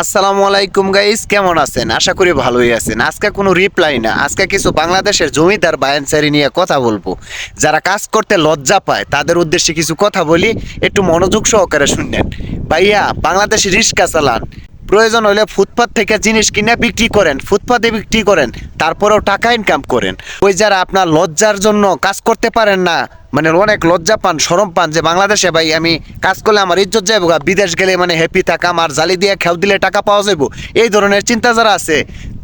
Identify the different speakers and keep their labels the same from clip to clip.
Speaker 1: আসসালামু আলাইকুম গাইস কেমন আছেন? আশা করি ভালোই আছেন। আজকে কোনো রিপ্লাই না। আজকে কিছু বাংলাদেশের জমিদার বায়ানসারি নিয়ে কথা বলব। যারা কাজ করতে লজ্জা পায়, তাদের উদ্দেশ্যে কিছু কথা বলি। একটু মনোযোগ সহকারে শুনলেন। ভাইয়া, বাংলাদেশে রিস্কা চালান। প্রয়োজন হলে ফুটপাত থেকে জিনিস কিনে বিক্রি করেন, ফুটপাতে বিক্রি করেন, তারপরেও টাকা ইনকাম করেন। ওই যারা আপনার লজ্জার জন্য কাজ করতে পারেন না মানে অনেক লজ্জা পান সরম পান যে বাংলাদেশে ভাই আমি কাজ করলে আমার ইজ্জত যাব বিদেশ গেলে মানে হ্যাপি থাকা আমার জালি দিয়ে খেল দিলে টাকা পাওয়া যাব এই ধরনের চিন্তা যারা আছে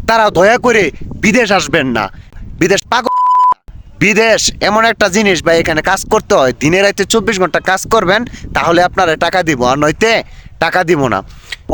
Speaker 1: তারা দয়া করে বিদেশ আসবেন না। বিদেশ পাগল বিদেশ এমন একটা জিনিস ভাই, এখানে কাজ করতে হয়, দিনে রাতে চব্বিশ ঘণ্টা কাজ করবেন, তাহলে আপনারা টাকা দিব, আর নইতে টাকা দিব না।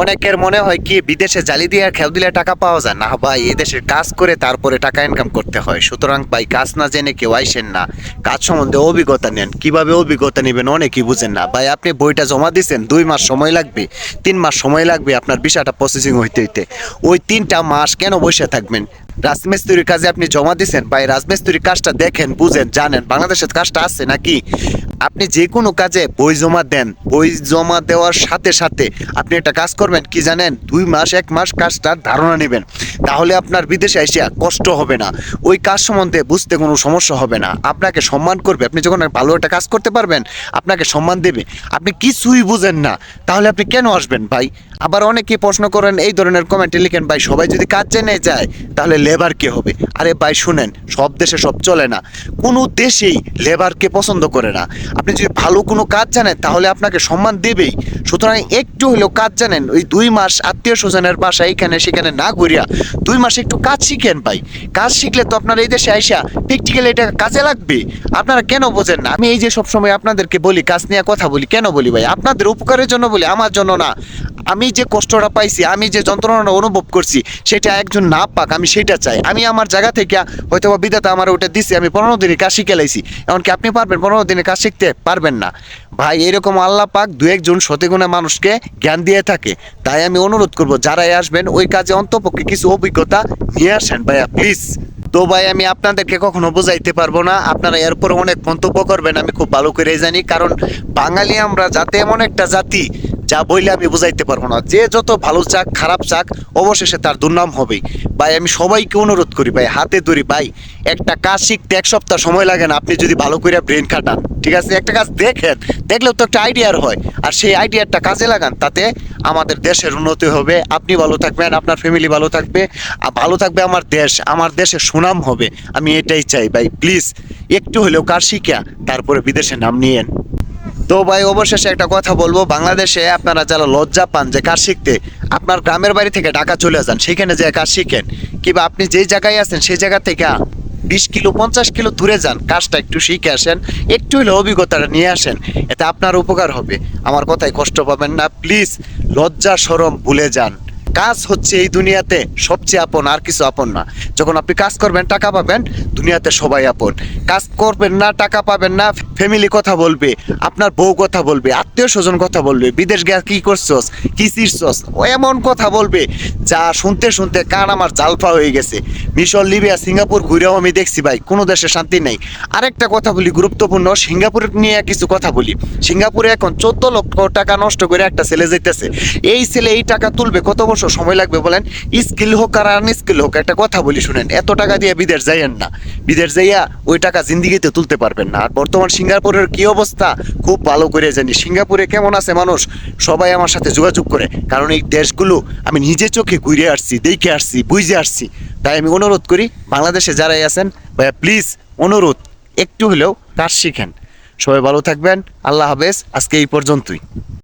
Speaker 1: অনেকের মনে হয় কি, বিদেশে জালি দিয়ে খেল দিলে টাকা পাওয়া যায়? না ভাই এদেশের কাজ করে তারপরে টাকা ইনকাম করতে হয়। সুতরাং ভাই, কাজ না জেনে কেউ আইসেন না। কাজ সম্বন্ধে অভিজ্ঞতা নেন। কীভাবে অভিজ্ঞতা নেবেন অনেকেই বুঝেন না। ভাই, আপনি বইটা জমা দিয়েছেন দুই মাস সময় লাগবে। তিন মাস সময় লাগবে আপনার বিষয়টা প্রসেসিং হইতে হইতে। ওই তিনটা মাস কেন বসে থাকবেন? রাজমিস্ত্রির কাজে আপনি জমা দিছেন? ভাই, রাজমিস্ত্রির কাজটা দেখেন, বুঝেন, জানেন। বাংলাদেশের কাজটা আছে নাকি? আপনি যে কোনো কাজে বই জমা দেন। বই জমা দেওয়ার সাথে সাথে আপনি একটা কাজ করবেন, কি জানেন? দুই মাস, এক মাস কাজটার ধারণা নেবেন। তাহলে আপনার বিদেশে এসে কষ্ট হবে না। ওই কাজ সম্বন্ধে বুঝতে কোনো সমস্যা হবে না। আপনাকে সম্মান করবে। আপনি যখন ভালো একটা কাজ করতে পারবেন, আপনাকে সম্মান দেবে। আপনি কিছুই বুঝেন না। তাহলে আপনি কেন আসবেন ভাই? আবার অনেকে প্রশ্ন করেন, এই ধরনের কমেন্টে লিখেন, ভাই, সবাই যদি কাজ জেনে যায়, তাহলে লেবার কে হবে? আরে ভাই, শুনেন, সব দেশে সব চলে না। কোনো দেশেই লেবারকে পছন্দ করে না। আপনি যদি ভালো কোনো কাজ জানেন, তাহলে আপনাকে সম্মান দেবেই। সুতরাং একটু হলেও কাজ জানেন, ওই দুই মাস আত্মীয় স্বজনের বাসা এখানে, সেখানে না ঘুরিয়া দুই মাস একটু কাজ শিখেন ভাই। কাজ শিখলে তো আপনার এই দেশে আইসা প্র্যাকটিক্যালি এটা কাজে লাগবে। আপনারা কেন বোঝেন না? আমি এই যে সবসময় আপনাদেরকে বলি, কাজ নিয়ে কথা বলি, কেন বলি ভাই? আপনাদের উপকারের জন্য বলি, আমার জন্য না। আমি যে কষ্টটা পাইছি, আমি যে যন্ত্রণাটা অনুভব করছি, সেটা একজন না পাক, আমি সেটা চাই। আমি আমার জায়গা থেকে হয়তো বা বিধাতা আমার ওটা দিছি, আমি পনেরো দিনের কাজ শিখে লাইছি। এমনকি আপনি পারবেন পনেরো দিনের কাজ শিখতে পারবেন না। ভাই, এরকম আল্লাহ পাক দু একজন সতেগুণে মানুষকে জ্ঞান দিয়ে থাকে। তাই আমি অনুরোধ করব, যারাই আসবেন, ওই কাজে অন্তপক্ষে কিছু অভিজ্ঞতা নিয়ে আসেন ভাইয়া প্লিজ তো ভাই, আমি আপনাদেরকে কখনো বোঝাইতে পারব না, আপনারা এরপর অনেক মন্তব্য করবেন, আমি খুব ভালো করে জানি। কারণ বাঙালি আমরা যাতে এমন একটা জাতি যা বইলে আমি বুঝাইতে পারব না। যে যত ভালো চাক, খারাপ চাক, অবশেষে তার দুর্নাম হবেই ভাই, আমি সবাইকে অনুরোধ করি, ভাই, হাতে ধরি, ভাই। একটা কাজ শিখতে এক সপ্তাহ সময় লাগে না, আপনি যদি ভালো করে ব্রেন খাটান, ঠিক আছে? একটা কাজ দেখেন, দেখলেও তো একটা আইডিয়ার হয়। আর সেই আইডিয়াটা কাজে লাগান, তাতে আমাদের দেশের উন্নতি হবে। আপনি ভালো থাকবেন, আপনার ফ্যামিলি ভালো থাকবে। আর ভালো থাকবে আমার দেশ, আমার দেশের সুনাম হবে। আমি এটাই চাই, ভাই প্লিজ একটু হলেও কার শিখিয়া তারপরে বিদেশে নাম নিয়েন। তো ভাই, অবশেষে একটা কথা বলব। বাংলাদেশে আপনারা যারা লজ্জা পান যে কাজ শিখতে, আপনার গ্রামের বাড়ি থেকে ঢাকা চলে যান, সেখানে যে কাজ শিখেন, কিংবা আপনি যেই জায়গায় আছেন, সেই জায়গা থেকে বিশ কিলো, পঞ্চাশ কিলো দূরে যান, কাজটা একটু শিখে আসেন, একটু হলে অভিজ্ঞতাটা নিয়ে আসেন, এতে আপনার উপকার হবে। আমার কথায় কষ্ট পাবেন না, প্লিজ লজ্জা সরম ভুলে যান। কাজ হচ্ছে এই দুনিয়াতে সবচেয়ে আপন, আর কিছু আপন না। যখন আপনি কাজ করবেন, টাকা পাবেন, দুনিয়াতে সবাই আপন। কাজ করবেন না, টাকা পাবেন না ফ্যামিলি কথা বলবে, আপনার বউ কথা বলবে, আত্মীয় স্বজন কথা বলবে, বিদেশ গিয়ে কি করছস, কি চিরছস, ও এমন কথা বলবে, যা শুনতে শুনতে কান আমার জালফা হয়ে গেছে। মিশর, লিবিয়া, সিঙ্গাপুর ঘুরেও আমি দেখছি ভাই, কোনো দেশে শান্তি নেই। আরেকটা কথা বলি, গুরুত্বপূর্ণ, সিঙ্গাপুর নিয়ে কিছু কথা বলি। সিঙ্গাপুরে এখন চোদ্দ লক্ষ টাকা নষ্ট করে একটা ছেলে যেতেছে এই ছেলে এই টাকা তুলবে, কত বছর সময় লাগবে বলেন? স্কিল হোক আর আনস্কিল হোক, একটা কথা বলি শুনেন, এত টাকা দিয়ে বিদেশ যাইয়েন না। বিদেশ যাইয়া ওই টাকা জিন্দিগিতে তুলতে পারবেন না। আর বর্তমান সিঙ্গাপুরের কি অবস্থা? খুব ভালো করে জানি। সিঙ্গাপুরে কেমন আছে মানুষ? সবাই আমার সাথে যোগাযোগ করে। কারণ এই দেশগুলো আমি নিজে চোখে ঘুরে আসছি, দেখে আসছি, বুঝে আসছি। তাই আমি অনুরোধ করি, বাংলাদেশে যারাই আছেন, ভাইয়া প্লিজ অনুরোধ, একটু হলেও কাজ শিখেন। সবাই ভালো থাকবেন। আল্লাহ হাফেজ। আজকে এই পর্যন্তই।